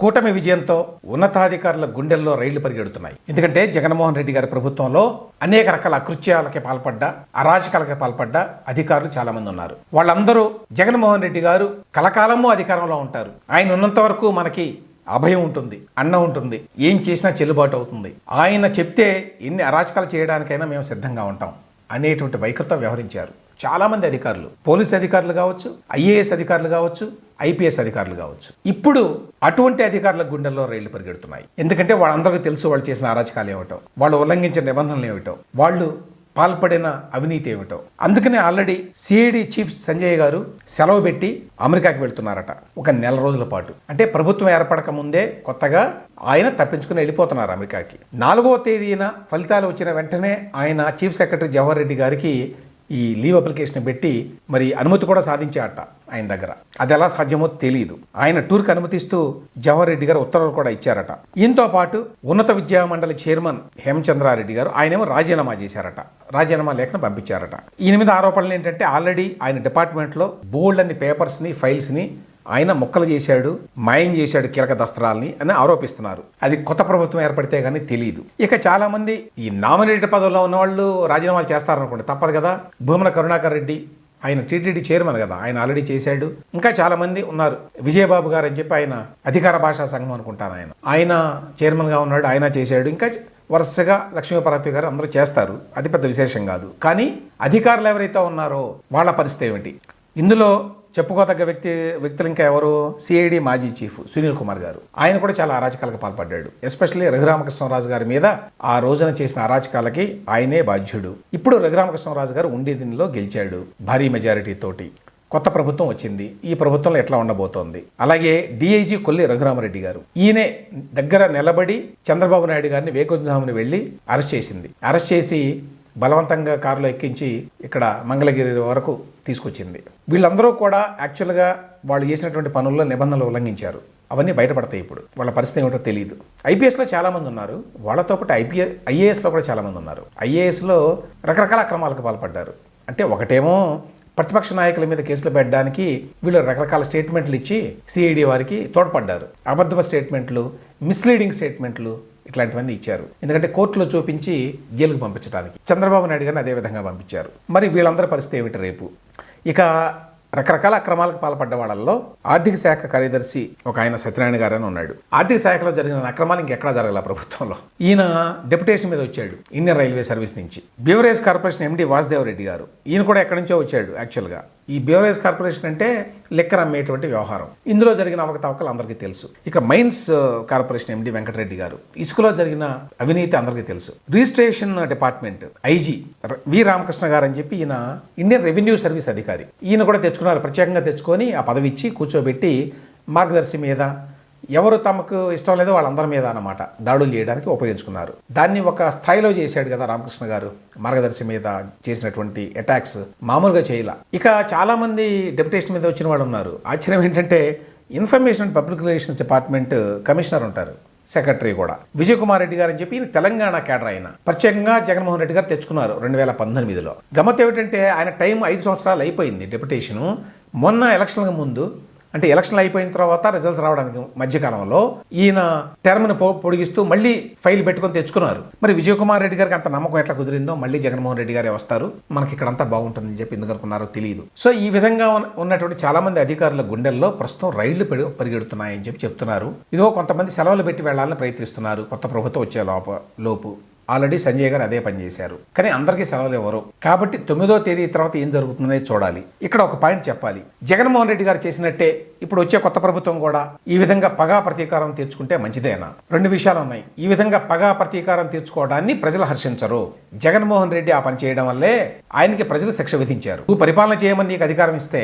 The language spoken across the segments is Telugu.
కూటమి విజయంతో ఉన్నతాధికారుల గుండెల్లో రైళ్ళు పరిగెడుతున్నాయి. ఎందుకంటే జగన్మోహన్ రెడ్డి గారి ప్రభుత్వంలో అనేక రకాల అకృత్యాలకి పాల్పడ్డ అరాచకాలకి పాల్పడ్డ అధికారులు చాలా మంది ఉన్నారు. వాళ్ళందరూ జగన్మోహన్ రెడ్డి గారు కలకాలము అధికారంలో ఉంటారు. ఆయన ఉన్నంత వరకు మనకి అభయం ఉంటుంది అన్న ఉంటుంది ఏం చేసినా చెల్లుబాటు అవుతుంది. ఆయన చెప్తే ఎన్ని అరాచకాలు చేయడానికైనా మేము సిద్ధంగా ఉంటాం అనేటువంటి వైఖరితో వ్యవహరించారు. చాలామంది అధికారులు. పోలీస్ అధికారులు కావచ్చు ఐఏఎస్ అధికారులు కావచ్చు ఐపీఎస్ అధికారులు కావచ్చు. ఇప్పుడు అటువంటి అధికారుల గుండెల్లో రైళ్ళు పరిగెడుతున్నాయి. ఎందుకంటే వాళ్ళందరికీ తెలుసు వాళ్ళు చేసిన అరాచకాలు ఏమిటో వాళ్ళు ఉల్లంఘించిన నిబంధనలు ఏమిటో వాళ్ళు పాల్పడిన అవినీతి ఏమిటో. అందుకనే ఆల్రెడీ సిఐడి చీఫ్ సంజయ్ గారు సెలవు పెట్టి అమెరికాకి వెళ్తున్నారట ఒక నెల రోజుల పాటు. అంటే ప్రభుత్వం ఏర్పడక ముందే కొత్తగా ఆయన తప్పించుకుని వెళ్ళిపోతున్నారు అమెరికాకి. నాలుగో తేదీన ఫలితాలు వచ్చిన వెంటనే ఆయన చీఫ్ సెక్రటరీ జవహర్ రెడ్డి గారికి ఈ లీవ్ అప్లికేషన్ పెట్టి మరి అనుమతి కూడా సాధించాట ఆయన దగ్గర. అది ఎలా సాధ్యమో తెలియదు ఆయన టూర్కి అనుమతిస్తూ జవహర్ రెడ్డి గారు ఉత్తర్వులు కూడా ఇచ్చారట. ఈయనతో పాటు ఉన్నత విద్యా మండలి చైర్మన్ హేమచంద్రారెడ్డి గారు ఆయనేమో రాజీనామా చేశారట. రాజీనామా లేఖను పంపించారట. ఈయన మీద ఆరోపణలు ఏంటంటే ఆల్రెడీ ఆయన డిపార్ట్మెంట్లో బోల్డ్ అన్ని పేపర్స్ని ఫైల్స్ని ఆయన మొక్కలు చేశాడు మాయం చేశాడు కీలక దస్త్రాల్ని అని ఆరోపిస్తున్నారు. అది కొత్త ప్రభుత్వం ఏర్పడితే కానీ తెలియదు ఇక చాలా మంది ఈ నామినేటెడ్ పదవుల్లో ఉన్న వాళ్ళు రాజీనామాలు చేస్తారనుకోండి తప్పదు కదా. భూమన కరుణాకర్ రెడ్డి ఆయన టీటీడీ చైర్మన్ కదా ఆయన ఆల్రెడీ చేశాడు. ఇంకా చాలా మంది ఉన్నారు. విజయబాబు గారు అని చెప్పి ఆయన అధికార భాషా సంఘం అనుకుంటాను ఆయన. ఆయన చైర్మన్గా ఉన్నాడు ఆయన చేశాడు. ఇంకా వరుసగా లక్ష్మీపార్వతి గారు అందరూ చేస్తారు. అది పెద్ద విశేషం కాదు. కానీ అధికారులు ఎవరైతే ఉన్నారో వాళ్ళ పరిస్థితి ఏమిటి? ఇందులో చెప్పుకోదగ్గ వ్యక్తి వ్యక్తులు ఇంకా ఎవరు సిఐడి మాజీ చీఫ్ సునీల్ కుమార్ గారు. ఆయన కూడా చాలా అరాచకాలకు పాల్పడ్డాడు. ఎస్పెషల్లీ రఘురామకృష్ణరాజు గారి మీద ఆ రోజున చేసిన అరాచకాలకి ఆయనే బాధ్యుడు. ఇప్పుడు రఘురామకృష్ణరాజు గారు ఉండే దీనిలో గెలిచాడు భారీ మెజారిటీ తోటి. కొత్త ప్రభుత్వం వచ్చింది. ఈ ప్రభుత్వంలో ఎట్లా ఉండబోతోంది? అలాగే డిఐజీ కొల్లి రఘురామరెడ్డి గారు. ఈయనే దగ్గర నిలబడి చంద్రబాబు నాయుడు గారిని వేకొంజాముని వెళ్ళి అరెస్ట్ చేసింది. అరెస్ట్ చేసి బలవంతంగా కారులో ఎక్కించి ఇక్కడ మంగళగిరి వరకు తీసుకొచ్చింది. వీళ్ళందరూ కూడా యాక్చువల్గా వాళ్ళు చేసినటువంటి పనుల్లో నిబంధనలు ఉల్లంఘించారు. అవన్నీ బయటపడతాయి ఇప్పుడు. వాళ్ళ పరిస్థితి ఏమిటో తెలియదు ఐపీఎస్లో చాలామంది ఉన్నారు. వాళ్ళతో పాటు ఐపీఎస్ ఐఏఎస్లో కూడా చాలామంది ఉన్నారు. ఐఏఎస్లో రకరకాల అక్రమాలకు పాల్పడ్డారు. అంటే ఒకటేమో ప్రతిపక్ష నాయకుల మీద కేసులు పెట్టడానికి వీళ్ళు రకరకాల స్టేట్మెంట్లు ఇచ్చి సిఐడి వారికి తోడ్పడ్డారు. అబద్ధ స్టేట్మెంట్లు మిస్లీడింగ్ స్టేట్మెంట్లు ఇట్లాంటివన్నీ ఇచ్చారు. ఎందుకంటే కోర్టులో చూపించి జైలుకు పంపించడానికి చంద్రబాబు నాయుడు గారిని అదే విధంగా పంపించారు. మరి వీళ్ళందరి పరిస్థితి ఏమిటి రేపు? ఇక రకరకాల అక్రమాలకు పాల్పడ్డ వాళ్ళల్లో ఆర్థిక శాఖ కార్యదర్శి ఒక ఆయన సత్యనారాయణ గారు అని ఉన్నాడు. ఆర్థిక శాఖలో జరిగిన అక్రమాలు ఇంకెక్కడా జరగల ప్రభుత్వంలో. ఈయన డెప్యుటేషన్ మీద వచ్చాడు ఇండియన్ రైల్వే సర్వీస్ నుంచి. Beverage corporation MD Vasudev Reddy garu. ఈయన కూడా ఎక్కడి నుంచో వచ్చాడు యాక్చువల్గా. ఈ బ్యూరేజ్ కార్పొరేషన్ అంటే లెక్కర్ అమ్మేటువంటి వ్యవహారం. ఇందులో జరిగిన అవకతవకలు అందరికీ తెలుసు. ఇక మైన్స్ కార్పొరేషన్ ఎండి వెంకటరెడ్డి గారు. ఇసుకలో జరిగిన అవినీతి అందరికీ తెలుసు. Registration department IG V Ramakrishna garu అని చెప్పి ఈయన ఇండియన్ రెవెన్యూ సర్వీస్ అధికారి. ఈయన కూడా తెచ్చుకున్నారు. ప్రత్యేకంగా తెచ్చుకొని ఆ పదవి ఇచ్చి కూర్చోబెట్టి మార్గదర్శి మీద ఎవరు తమకు ఇష్టం లేదో వాళ్ళందరి మీద అన్నమాట దాడులు చేయడానికి ఉపయోగించుకున్నారు. దాన్ని ఒక స్థాయిలో చేశాడు కదా రామకృష్ణ గారు మార్గదర్శి మీద చేసినటువంటి అటాక్స్ మామూలుగా చేయాల. ఇక చాలా మంది డెప్యుటేషన్ మీద వచ్చిన వాళ్ళు ఉన్నారు. ఆశ్చర్యం ఏంటంటే information and public relations department commissioner ఉంటారు సెక్రటరీ కూడా. విజయ్ కుమార్ రెడ్డి గారు అని చెప్పి ఈయన తెలంగాణ కేడర్ ఆయన. ప్రత్యేకంగా జగన్మోహన్ రెడ్డి గారు తెచ్చుకున్నారు రెండు వేల పంతొమ్మిదిలో. గమ్మత్ ఏమిటంటే ఆయన టైం ఐదు సంవత్సరాలు అయిపోయింది డెప్యుటేషను మొన్న ఎలక్షన్లకు ముందు అంటే ఎలక్షన్లు అయిపోయిన తర్వాత రిజల్ట్స్ రావడానికి మధ్యకాలంలో ఈయన టెర్మ్ను పొ- పొడిగిస్తూ మళ్ళీ ఫైల్ పెట్టుకొని తెచ్చుకున్నారు. మరి విజయకుమార్ రెడ్డి గారికి అంత నమ్మకం ఎట్లా కుదిరిందో మళ్ళీ జగన్మోహన్ రెడ్డి గారే వస్తారు. మనకి ఇక్కడ అంతా బాగుంటుందని చెప్పి ఎందుకు అనుకున్నారో తెలియదు సో ఈ విధంగా ఉన్నటువంటి చాలామంది అధికారుల గుండెల్లో ప్రస్తుతం రైళ్ళు పరిగెడుతున్నాయని చెప్పి చెప్తున్నారు. ఇదిగో కొంతమంది సెలవులు పెట్టి వెళ్ళాలని ప్రయత్నిస్తున్నారు. కొత్త ప్రభుత్వం వచ్చే లోప లోపు. ఆల్రెడీ సంజయ్ గారు అదే పని చేశారు. కానీ అందరికీ సెలవులు ఎవరు కాబట్టి తొమ్మిదో తేదీ తర్వాత ఏం జరుగుతుందనేది చూడాలి. ఇక్కడ ఒక పాయింట్ చెప్పాలి. జగన్మోహన్ రెడ్డి గారు చేసినట్టే ఇప్పుడు వచ్చే కొత్త ప్రభుత్వం కూడా ఈ విధంగా పగా ప్రతీకారం తీర్చుకుంటే మంచిదేనా? రెండు విషయాలు ఉన్నాయి. ఈ విధంగా పగా ప్రతీకారం తీర్చుకోవడాన్ని ప్రజలు హర్షించరు. జగన్మోహన్ రెడ్డి ఆ పని చేయడం వల్లే ఆయనకి ప్రజలు శిక్ష విధించారు. నువ్వు పరిపాలన చేయమని నీకు అధికారం ఇస్తే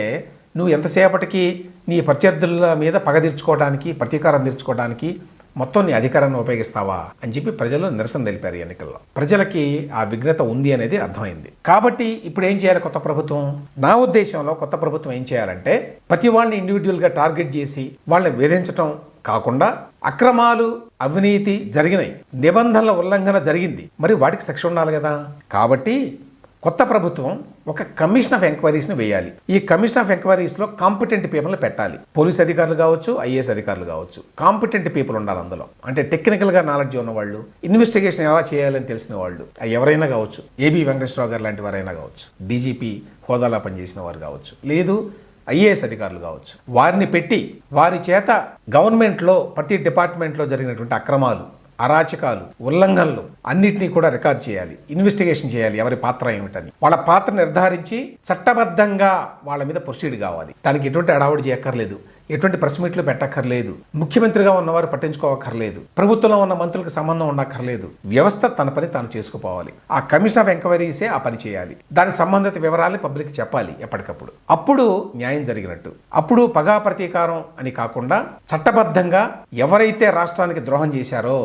నువ్వు ఎంతసేపటికి నీ ప్రత్యర్థుల మీద పగ తీర్చుకోవడానికి ప్రతీకారం తీర్చుకోవడానికి మొత్తం నీ అధికారాన్ని ఉపయోగిస్తావా అని చెప్పి ప్రజలు నిరసన తెలిపారు ఈ ఎన్నికల్లో. ప్రజలకి ఆ విఘ్నత ఉంది అనేది అర్థమైంది. కాబట్టి ఇప్పుడు ఏం చేయాలి కొత్త ప్రభుత్వం? నా ఉద్దేశంలో కొత్త ప్రభుత్వం ఏం చేయాలంటే ప్రతి వాళ్ళని ఇండివిజువల్గా టార్గెట్ చేసి వాళ్ళని వేధించటం కాకుండా అక్రమాలు అవినీతి జరిగినాయి. నిబంధనల ఉల్లంఘన జరిగింది. మరి వాటికి శిక్ష ఉండాలి కదా? కాబట్టి కొత్త ప్రభుత్వం ఒక కమిషన్ ఆఫ్ ఎంక్వైరీస్ని వేయాలి. ఈ కమిషన్ ఆఫ్ ఎంక్వైరీస్లో కాంపిటెంట్ పీపుల్ని పెట్టాలి. పోలీస్ అధికారులు కావచ్చు ఐఏఎస్ అధికారులు కావచ్చు. కాంపిటెంట్ పీపుల్ ఉండాలి అందులో. అంటే టెక్నికల్గా నాలెడ్జ్ ఉన్నవాళ్ళు ఇన్వెస్టిగేషన్ ఎలా చేయాలని తెలిసిన వాళ్ళు ఎవరైనా కావచ్చు. ఏబి వెంకటేశ్వరరావు గారు లాంటి వారైనా కావచ్చు. డీజీపీ హోదాలో పనిచేసిన వారు కావచ్చు. లేదు ఐఏఎస్ అధికారులు కావచ్చు. వారిని పెట్టి వారి చేత గవర్నమెంట్లో ప్రతి డిపార్ట్మెంట్లో జరిగినటువంటి అక్రమాలు అరాచకాలు ఉల్లంఘనలు అన్నిటినీ కూడా రికార్డ్ చేయాలి ఇన్వెస్టిగేషన్ చేయాలి ఎవరి పాత్ర ఏమిటని. వాళ్ళ పాత్ర నిర్ధారించి చట్టబద్ధంగా వాళ్ళ మీద ప్రొసీడ్ కావాలి. దానికి ఎటువంటి అడావుడి చేయక్కర్లేదు ఎటువంటి ప్రెస్ మీట్లు పెట్టక్కర్లేదు ముఖ్యమంత్రిగా ఉన్నవారు పట్టించుకోవక్కర్లేదు ప్రభుత్వంలో ఉన్న మంత్రులకు సంబంధం ఉండక్కర్లేదు. వ్యవస్థ తన పని తాను చేసుకుపోవాలి. ఆ కమిషన్ ఆఫ్ ఎంక్వైరీసే ఆ పని చేయాలి. దాని సంబంధిత వివరాలు పబ్లిక్ చెప్పాలి ఎప్పటికప్పుడు. అప్పుడు న్యాయం జరిగినట్టు. అప్పుడు పగా ప్రతీకారం అని కాకుండా చట్టబద్ధంగా ఎవరైతే రాష్ట్రానికి ద్రోహం చేశారో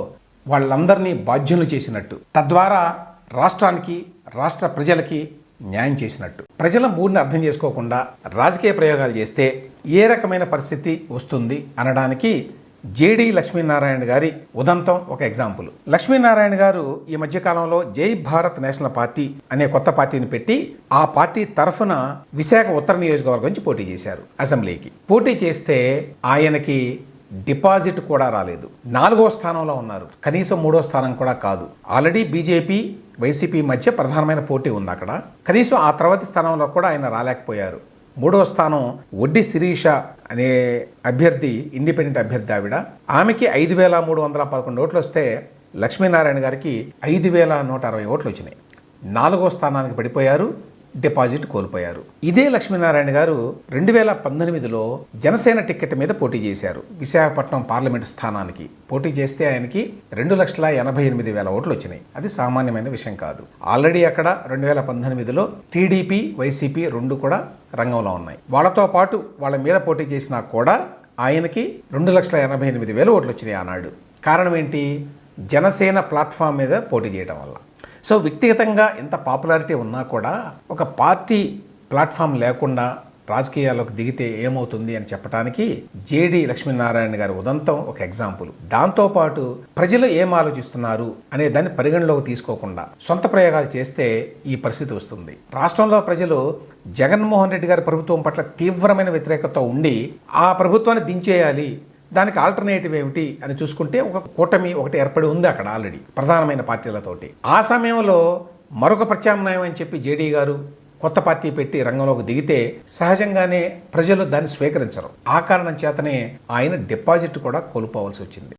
వాళ్ళందరినీ బాధ్యులు చేసినట్టు. తద్వారా రాష్ట్రానికి రాష్ట్ర ప్రజలకి న్యాయం చేసినట్టు. ప్రజల మూడిని అర్థం చేసుకోకుండా రాజకీయ ప్రయోగాలు చేస్తే ఏ రకమైన పరిస్థితి వస్తుంది అనడానికి జేడి లక్ష్మీనారాయణ గారి ఉదంతం ఒక ఎగ్జాంపుల్. లక్ష్మీనారాయణ గారు ఈ మధ్యకాలంలో జై భారత్ నేషనల్ పార్టీ అనే కొత్త పార్టీని పెట్టి ఆ పార్టీ తరఫున విశాఖ ఉత్తర నియోజకవర్గం నుంచి పోటీ చేశారు అసెంబ్లీకి. పోటీ చేస్తే ఆయనకి డిపాజిట్ కూడా రాలేదు. నాలుగో స్థానంలో ఉన్నారు. కనీసం మూడో స్థానం కూడా కాదు. ఆల్రెడీ బీజేపీ వైసీపీ మధ్య ప్రధానమైన పోటీ ఉంది అక్కడ. కనీసం ఆ తర్వాతి స్థానంలో కూడా ఆయన రాలేకపోయారు. మూడో స్థానం వడ్డీ శిరీష అనే అభ్యర్థి ఇండిపెండెంట్ అభ్యర్థి ఆవిడ. ఆమెకి ఐదు వేల మూడు వందల పదకొండు ఓట్లు వస్తే లక్ష్మీనారాయణ గారికి ఐదు వేల నూట అరవై ఓట్లు వచ్చినాయి. నాలుగో స్థానానికి పడిపోయారు. డిపాజిట్ కోల్పోయారు. ఇదే లక్ష్మీనారాయణ గారు రెండు వేల పంతొమ్మిదిలో జనసేన టికెట్ మీద పోటీ చేశారు. విశాఖపట్నం పార్లమెంటు స్థానానికి పోటీ చేస్తే ఆయనకి రెండు లక్షల ఎనభై ఎనిమిది వేల ఓట్లు వచ్చినాయి. అది సామాన్యమైన విషయం కాదు. ఆల్రెడీ అక్కడ రెండు వేల పంతొమ్మిదిలో టీడీపీ వైసీపీ రెండు కూడా రంగంలో ఉన్నాయి. వాళ్ళతో పాటు వాళ్ళ మీద పోటీ చేసినా కూడా ఆయనకి రెండు లక్షల ఎనభై ఎనిమిది వేల ఓట్లు వచ్చినాయి ఆనాడు. కారణం ఏంటి? జనసేన ప్లాట్ఫామ్ మీద పోటీ చేయడం వల్ల. సో వ్యక్తిగతంగా ఎంత పాపులారిటీ ఉన్నా కూడా ఒక పార్టీ ప్లాట్ఫామ్ లేకుండా రాజకీయాల్లోకి దిగితే ఏమవుతుంది అని చెప్పడానికి జేడి లక్ష్మీనారాయణ గారి ఉదంతం ఒక ఎగ్జాంపుల్. దాంతోపాటు ప్రజలు ఏం ఆలోచిస్తున్నారు అనే దాన్ని పరిగణలోకి తీసుకోకుండా సొంత ప్రయోగాలు చేస్తే ఈ పరిస్థితి వస్తుంది. రాష్ట్రంలో ప్రజలు జగన్మోహన్ రెడ్డి గారి ప్రభుత్వం పట్ల తీవ్రమైన వ్యతిరేకత ఉండి ఆ ప్రభుత్వాన్ని దించేయాలి దానికి ఆల్టర్నేటివ్ ఏమిటి అని చూసుకుంటే ఒక కూటమి ఒకటి ఏర్పడి ఉంది అక్కడ ఆల్రెడీ ప్రధానమైన పార్టీలతోటి. ఆ సమయంలో మరొక ప్రత్యామ్నాయం అని చెప్పి జేడీ గారు కొత్త పార్టీ పెట్టి రంగంలోకి దిగితే సహజంగానే ప్రజలు దాన్ని స్వీకరించరు. ఆ కారణం చేతనే ఆయన డిపాజిట్ కూడా కోల్పోవలసి వచ్చింది.